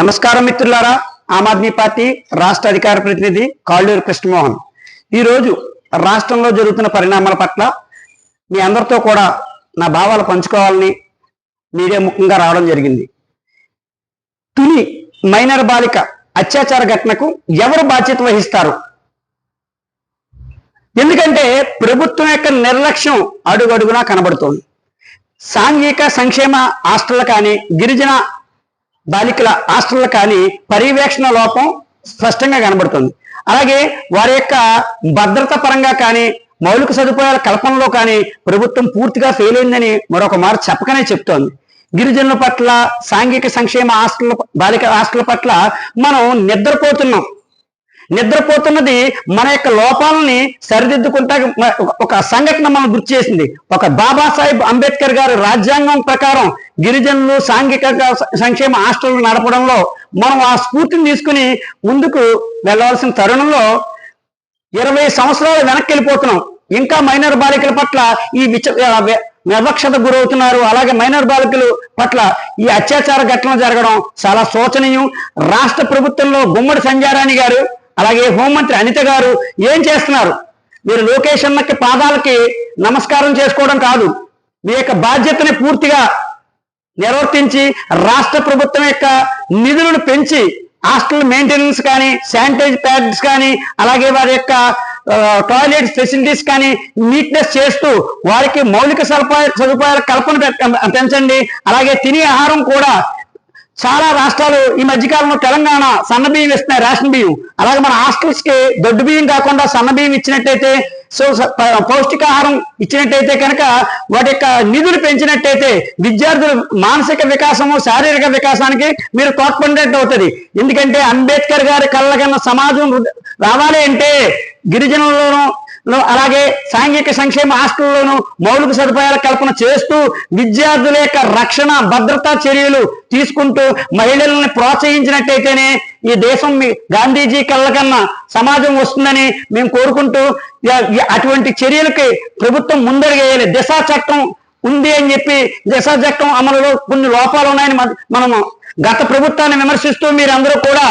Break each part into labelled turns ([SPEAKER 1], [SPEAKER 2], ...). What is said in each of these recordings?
[SPEAKER 1] నమస్కారం మిత్రులారా. ఆమ్ ఆద్మీ పార్టీ రాష్ట్ర అధికార ప్రతినిధి కాళ్ళూరు కృష్ణమోహన్. ఈరోజు రాష్ట్రంలో జరుగుతున్న పరిణామాల పట్ల మీ అందరితో కూడా నా భావాలు పంచుకోవాలని మీడియా ముఖ్యంగా రావడం జరిగింది. తుని మైనర్ బాలిక అత్యాచార ఘటనకు ఎవరు బాధ్యత వహిస్తారు? ఎందుకంటే ప్రభుత్వం యొక్క నిర్లక్ష్యం అడుగడుగునా కనబడుతోంది. సాంఘిక సంక్షేమ హాస్టల్ కానీ గిరిజన బాలికల హాస్టల్ కానీ పర్యవేక్షణ లోపం స్పష్టంగా కనబడుతుంది. అలాగే వారి యొక్క భద్రత పరంగా కానీ మౌలిక సదుపాయాల కల్పనలో కానీ ప్రభుత్వం పూర్తిగా ఫెయిల్ అయిందని మరొక మారు చెప్పకనే చెప్తోంది. గిరిజనుల పట్ల సాంఘిక సంక్షేమ హాస్టల్ బాలిక హాస్టల్ పట్ల మనం నిద్రపోతున్నాం. నిద్రపోతున్నది మన యొక్క లోపాలని సరిదిద్దుకుంటా ఒక సంఘటన మనం గుర్తు చేసింది. ఒక బాబాసాహెబ్ అంబేద్కర్ గారు రాజ్యాంగం ప్రకారం గిరిజనులు సాంఘిక సంక్షేమ హాస్టల్ నడపడంలో మనం ఆ స్ఫూర్తిని తీసుకుని ముందుకు వెళ్ళవలసిన తరుణంలో ఇరవై సంవత్సరాలు వెనక్కి వెళ్ళిపోతున్నాం ఇంకా మైనర్ బాలికల పట్ల ఈ విచ ఆ వివక్షత గురవుతున్నారు. అలాగే మైనర్ బాలికలు పట్ల ఈ అత్యాచార ఘటనలు జరగడం చాలా శోచనీయం. రాష్ట్ర ప్రభుత్వంలో గుమ్మడి సంజారాణి గారు అలాగే హోంమంత్రి అనిత గారు ఏం చేస్తున్నారు? మీరు లోకేష్ అన్నకి పాదాలకి నమస్కారం చేసుకోవడం కాదు. మీ యొక్క బాధ్యతని పూర్తిగా నిర్వర్తించి రాష్ట్ర ప్రభుత్వం యొక్క నిధులను పెంచి హాస్టల్ మెయింటెనెన్స్ కానీ శానిటైజ్ ప్యాడ్స్ కానీ అలాగే వారి యొక్క టాయిలెట్ ఫెసిలిటీస్ కానీ నీట్నెస్ చేస్తూ వారికి మౌలిక సదుపాయ సదుపాయాల కల్పన పెట్ట- పెంచండి. అలాగే తినే ఆహారం కూడా చాలా రాష్ట్రాలు ఈ మధ్యకాలంలో తెలంగాణ సన్న బియ్యం ఇస్తున్నాయి రేషన్ బియ్యం అలాగే మన హాస్టల్స్కి దొడ్డు బియ్యం కాకుండా సన్న బియ్యం ఇచ్చినట్టయితే సో పౌష్టికాహారం ఇచ్చినట్టయితే కనుక వాటి యొక్క నిధులు పెంచినట్టయితే విద్యార్థుల మానసిక వికాసము శారీరక వికాసానికి మీరు తోడ్పడినట్టు అవుతుంది. ఎందుకంటే అంబేద్కర్ గారి కళ్ళ సమాజం రావాలి అంటే గిరిజనులను అలాగే సాంఘిక సంక్షేమ హాస్టల్లోనూ మౌలిక సదుపాయాల కల్పన చేస్తూ విద్యార్థుల యొక్క రక్షణ భద్రతా చర్యలు తీసుకుంటూ మహిళలను ప్రోత్సహించినట్టయితేనే ఈ దేశం గాంధీజీ గాంధీజీ కళ్ళకన్నా సమాజం వస్తుందని మేము కోరుకుంటూ అటువంటి చర్యలకి ప్రభుత్వం ముందడుగేయాలి. దిశా చట్టం ఉంది అని చెప్పి దిశా చట్టం అమలులో కొన్ని లోపాలు ఉన్నాయని మనము గత ప్రభుత్వాన్ని విమర్శిస్తూ మీరందరూ కూడా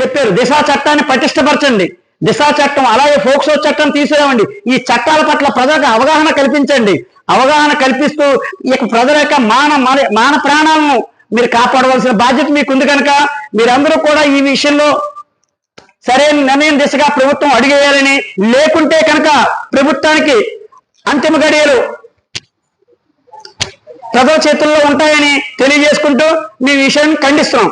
[SPEAKER 1] చెప్పారు. దిశా చట్టాన్ని పటిష్టపరచండి. దిశా చట్టం అలాగే ఫోక్సో చట్టం తీసుకురావండి ఈ చట్టాల పట్ల ప్రజలకు అవగాహన కల్పించండి. అవగాహన కల్పిస్తూ ఈ యొక్క ప్రజల యొక్క మాన మాన- మాన ప్రాణాలను మీరు కాపాడవలసిన బాధ్యత మీకు ఉంది కనుక మీరందరూ కూడా ఈ విషయంలో సరైన నిర్ణయం దిశగా ప్రభుత్వం అడిగేయాలని లేకుంటే కనుక ప్రభుత్వానికి అంతిమ గడియలు ప్రజల చేతుల్లో ఉంటాయని తెలియజేసుకుంటూ మీ విషయాన్ని ఖండిస్తున్నాం.